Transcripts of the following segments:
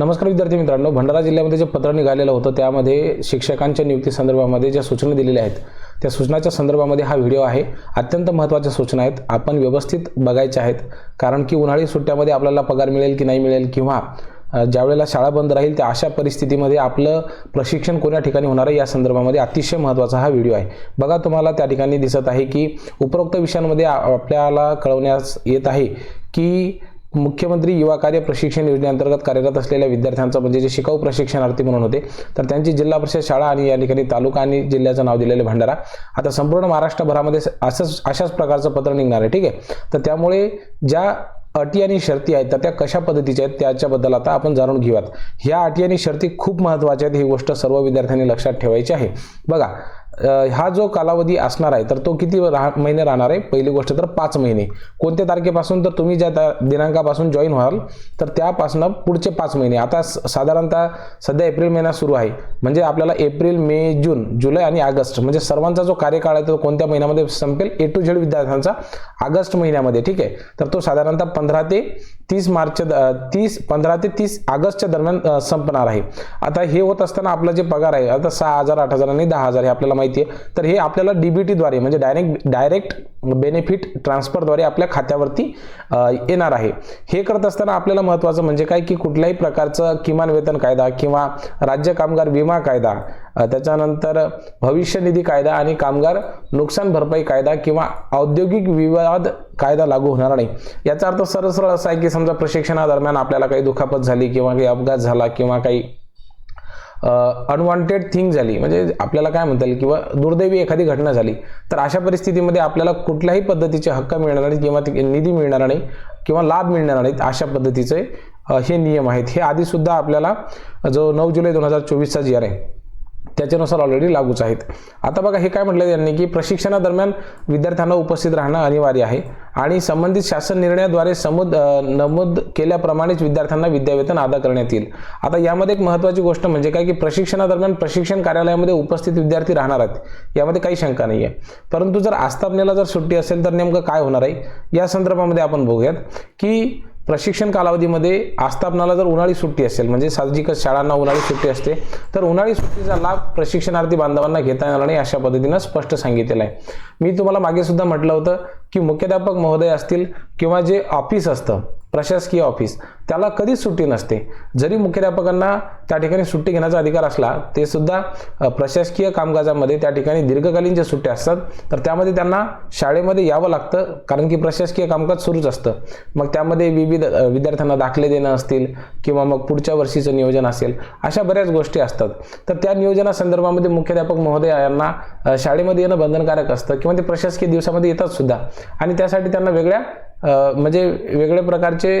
नमस्कार विद्यार्थी मित्रांनो भंडारा जिल्ह्यामध्ये जे पत्र निघालेलं होतं त्यामध्ये शिक्षकांच्या नियुक्ती संदर्भामध्ये ज्या सूचना दिलेल्या आहेत त्या सूचनाच्या संदर्भामध्ये हा व्हिडिओ आहे. अत्यंत महत्त्वाच्या सूचना आहेत. आपण व्यवस्थित बघायच्या आहेत. कारण की उन्हाळी सुट्ट्यामध्ये आपल्याला पगार मिळेल की नाही मिळेल किंवा ज्यावेळेला शाळा बंद राहील त्या अशा परिस्थितीमध्ये आपलं प्रशिक्षण कोण्या ठिकाणी होणार आहे या संदर्भामध्ये अतिशय महत्त्वाचा हा व्हिडिओ आहे. बघा तुम्हाला त्या ठिकाणी दिसत आहे की उपरोक्त विषयांमध्ये आपल्याला कळवण्यास येत आहे की मुख्यमंत्री युवा कार्य प्रशिक्षण योजनेअंतर्गत कार्यरत असलेल्या विद्यार्थ्यांचं म्हणजे जे शिकाऊ प्रशिक्षणार्थी म्हणून होते तर त्यांची जिल्हा परिषद शाळा आणि या ठिकाणी तालुका आणि जिल्ह्याचं नाव दिलेलं भंडारा. आता संपूर्ण महाराष्ट्रभरामध्ये असंच अशाच प्रकारचं पत्र निघणार आहे ठीक आहे? तर त्यामुळे ज्या अटी आणि शर्ती आहेत तर त्या कशा पद्धतीच्या आहेत त्याच्याबद्दल आता आपण जाणून घेऊयात. ह्या अटी आणि शर्ती खूप महत्त्वाच्या आहेत ही गोष्ट सर्व विद्यार्थ्यांनी लक्षात ठेवायची आहे. बघा हा जो कालावधी असणार आहे तर तो किती राह महिने राहणार आहे? पहिली गोष्ट तर पाच महिने. कोणत्या तारखेपासून? तर तुम्ही ज्या दिनांकापासून जॉईन व्हाल तर त्यापासून पुढचे पाच महिने. आता स- साधारणतः सध्या एप्रिल महिना सुरू आहे. म्हणजे आपल्याला एप्रिल मे जून जुलै आणि ऑगस्ट म्हणजे सर्वांचा जो कार्यकाळ आहे तो कोणत्या महिन्यामध्ये संपेल? ए टू झेड विद्यार्थ्यांचा ऑगस्ट महिन्यामध्ये ठीक आहे? तर तो साधारणतः पंधरा ते तीस मार्चच्या तीस पंधरा ते तीस ऑगस्टच्या दरम्यान संपणार आहे. आता हे होत असताना आपला जे पगार आहे आता सहा हजार आठ हजार आणि दहा हजार हे आपल्याला माहिती आहे तर हे आपल्याला डीबीटीद्वारे म्हणजे डायरेक्ट डायरेक्ट बेनिफिट ट्रान्सफरद्वारे आपल्या खात्यावरती येणार आहे. हे करत असताना आपल्याला महत्त्वाचं म्हणजे काय की कुठल्याही प्रकारचं किमान वेतन कायदा किंवा राज्य कामगार विमा कायदा त्याच्यानंतर भविष्य निधी कायदा आणि कामगार नुकसान भरपाई कायदा किंवा औद्योगिक विवाद कायदा लागू होणार नाही. याचा अर्थ सरळ सरळ असा आहे की समजा प्रशिक्षणादरम्यान आपल्याला काही दुखापत झाली किंवा काही अपघात झाला किंवा काही अनवॉन्टेड थिंग झाली. म्हणजे आपल्याला काय म्हणता येईल? किंवा दुर्दैवी एखादी घटना झाली तर अशा परिस्थितीमध्ये आपल्याला कुठल्याही पद्धतीचे हक्क मिळणार नाहीत किंवा ते निधी मिळणार नाही किंवा लाभ मिळणार नाहीत अशा पद्धतीचे हे नियम आहेत. हे आधीसुद्धा आपल्याला जो नऊ जुलै दोन हजार चोवीसचा जी आर आहे त्याच्यानुसार ऑलरेडी लागूच आहेत. आता बघा हे काय म्हटलं त्यांनी की प्रशिक्षणादरम्यान विद्यार्थ्यांना उपस्थित राहणं अनिवार्य आहे आणि संबंधित शासन निर्णयाद्वारे समुद नमूद केल्याप्रमाणेच विद्यार्थ्यांना विद्यावेतन अदा करण्यात येईल. आता यामध्ये एक महत्त्वाची गोष्ट म्हणजे काय की प्रशिक्षणादरम्यान प्रशिक्षण कार्यालयामध्ये उपस्थित विद्यार्थी राहणार आहेत. यामध्ये काही शंका नाही आहे परंतु जर आस्थापनेला जर सुट्टी असेल तर नेमकं काय होणार आहे? या संदर्भामध्ये आपण बघूयात की प्रशिक्षण कालावधीमध्ये आस्थापनाला जर उन्हाळी सुट्टी असेल म्हणजे साहजिकच शाळांना उन्हाळी सुट्टी असते तर उन्हाळी सुट्टीचा लाभ प्रशिक्षणार्थी बांधवांना घेता येणार नाही अशा पद्धतीनं स्पष्ट सांगितलेलं आहे. मी तुम्हाला मागे सुद्धा म्हटलं होतं की मुख्याध्यापक महोदय असतील किंवा जे ऑफिस असतं प्रशासकीय ऑफिस. त्याला कधीच सुट्टी नसते. जरी मुख्याध्यापकांना त्या ठिकाणी सुट्टी घेण्याचा अधिकार असला ते सुद्धा प्रशासकीय कामकाजामध्ये त्या ठिकाणी दीर्घकालीन ज्या सुट्ट्या असतात तर त्यामध्ये त्यांना शाळेमध्ये यावं लागतं कारण की प्रशासकीय कामकाज सुरूच असतं. मग त्यामध्ये विविध विद्यार्थ्यांना दाखले देणं असतील किंवा मग पुढच्या वर्षीचं नियोजन असेल अशा बऱ्याच गोष्टी असतात. तर त्या नियोजनासंदर्भामध्ये मुख्याध्यापक महोदय यांना शाळेमध्ये येणं बंधनकारक असतं किंवा ते प्रशासकीय दिवसामध्ये येतात सुद्धा. आणि त्यासाठी त्यांना वेगळ्या म्हणजे वेगळ्या प्रकारचे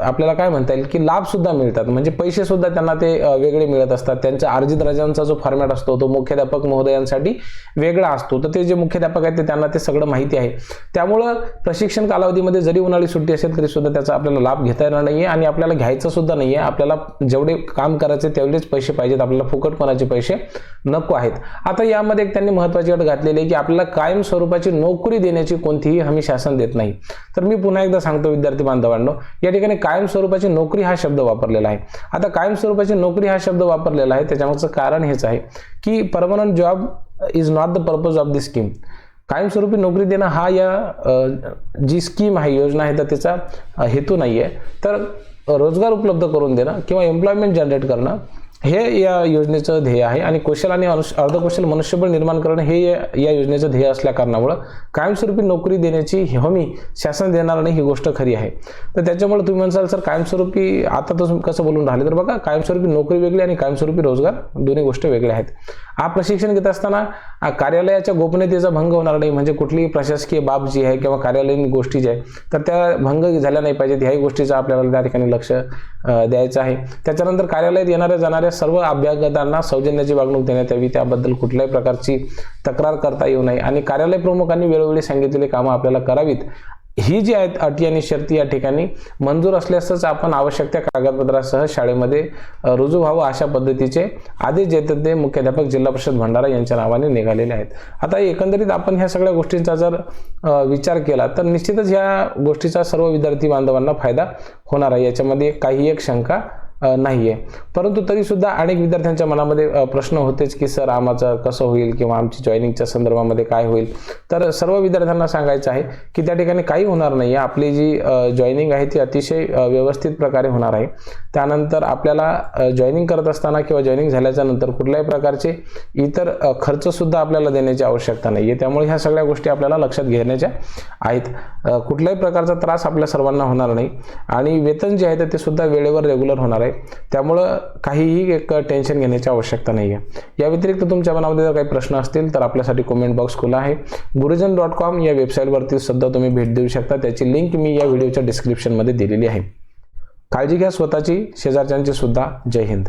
आपल्याला काय म्हणता येईल की लाभ सुद्धा मिळतात. म्हणजे पैसे सुद्धा त्यांना ते वेगळे मिळत असतात. त्यांच्या अर्जित रजांचा जो फॉर्मॅट असतो तो मुख्याध्यापक महोदयांसाठी वेगळा असतो. तर ते जे मुख्याध्यापक आहेत ते त्यांना ते सगळं माहिती आहे. त्यामुळं प्रशिक्षण कालावधीमध्ये जरी उन्हाळी सुट्टी असेल तरी सुद्धा त्याचा आपल्याला लाभ घेता येणार नाही आहे आणि आपल्याला घ्यायचा सुद्धा आहे आपल्याला जेवढे काम करायचे तेवढेच पैसे पाहिजेत. आपल्याला फुकटपणाचे पैसे नको आहेत. आता यामध्ये एक त्यांनी महत्वाची अट घातलेली आहे की आपल्याला कायम स्वरूपाची नोकरी देण्याची कोणतीही हमी शासन देत नाही. तर मी पुन्हा एकदा सांगतो विद्यार्थी बांधवांनो या ठिकाणी कायम स्वरूपाची नोकरी हा शब्द वापरलेला आहे. आता कायम स्वरूपाची नोकरी हा शब्द वापरलेला आहे त्याच्यामागचं कारण हेच आहे की permanent job is not the purpose of the scheme कायमस्वरूपी नोकरी देणं हा या जी स्कीम आहे योजना आहे तर त्याचा हेतू नाही आहे तर रोजगार उपलब्ध करून देणं किंवा एम्प्लॉयमेंट जनरेट करणं हे या योजनेचं ध्येय आहे आणि कौशल आणि अर्धकुशल अर्धकौशल मनुष्यबळ निर्माण करणं हे या योजनेचं ध्येय असल्या कारणामुळं कायमस्वरूपी नोकरी देण्याची हमी शासन देणार नाही ही गोष्ट खरी आहे. तर त्याच्यामुळे तुम्ही म्हणसाल सर कायमस्वरूपी आता तर कसं बोलून राहिले? तर बघा कायमस्वरूपी नोकरी वेगळी आणि कायमस्वरूपी रोजगार दोन्ही गोष्टी वेगळ्या आहेत. हा प्रशिक्षण घेत असताना कार्यालयाच्या गोपनीयतेचा भंग होणार नाही म्हणजे कुठलीही प्रशासकीय बाब जी आहे किंवा कार्यालयीन गोष्टी ज्या आहे तर त्या भंग झाल्या नाही पाहिजेत ह्याही गोष्टीचं आपल्याला त्या ठिकाणी लक्ष द्यायचं आहे. त्याच्यानंतर कार्यालयात येणाऱ्या जाणाऱ्या सर्व अभ्यागतांना सौजन्याची वागणूक देण्यात यावी. त्याबद्दल कुठल्याही प्रकारची तक्रार करता येऊ नये. आणि कार्यालय प्रमुखांनी वेळोवेळी सांगितलेली कामं आपल्याला करावीत. ही जी आहेत अटी आणि शर्ती या ठिकाणी मंजूर असल्यासच आपण आवश्यक त्या कागदपत्रासह शाळेमध्ये रुजू व्हावं अशा पद्धतीचे आदेश जे ते मुख्याध्यापक जिल्हा परिषद भंडारा यांच्या नावाने निघालेले आहेत. आता एकंदरीत आपण ह्या सगळ्या गोष्टींचा जर विचार केला तर निश्चितच ह्या गोष्टीचा सर्व विद्यार्थी बांधवांना फायदा होणार आहे. याच्यामध्ये काही एक शंका नाही आहे परंतु तरीसुद्धा अनेक विद्यार्थ्यांच्या मनामध्ये प्रश्न होतेच की सर आम्हाचं कसं होईल किंवा आमची जॉईनिंगच्या संदर्भामध्ये काय होईल? तर सर्व विद्यार्थ्यांना सांगायचं आहे की त्या ठिकाणी काही होणार नाही आहे आपली जी जॉईनिंग आहे ती अतिशय व्यवस्थित प्रकारे होणार आहे. त्यानंतर आपल्याला जॉईनिंग करत असताना किंवा जॉईनिंग झाल्याच्यानंतर कुठल्याही प्रकारचे इतर खर्चसुद्धा आपल्याला देण्याची आवश्यकता नाही आहे त्यामुळे ह्या सगळ्या गोष्टी आपल्याला लक्षात घेण्याच्या आहेत. कुठल्याही प्रकारचा त्रास आपल्या सर्वांना होणार नाही आणि वेतन जे आहे ते सुद्धा वेळेवर रेग्युलर होणार आहे. आहे. त्यामुळं काहीही एक टेन्शन घेण्याची आवश्यकता नाही आहे या व्यतिरिक्त तुमच्या मनामध्ये जर काही प्रश्न असतील तर आपल्यासाठी कमेंट बॉक्स खुला आहे. गुरुजन डॉट कॉम या वेबसाईटवरती सुद्धा तुम्ही भेट देऊ शकता. त्याची लिंक मी या व्हिडिओच्या डिस्क्रिप्शनमध्ये दिलेली आहे. काळजी घ्या स्वतःची शेजारच्यांची सुद्धा. जय हिंद.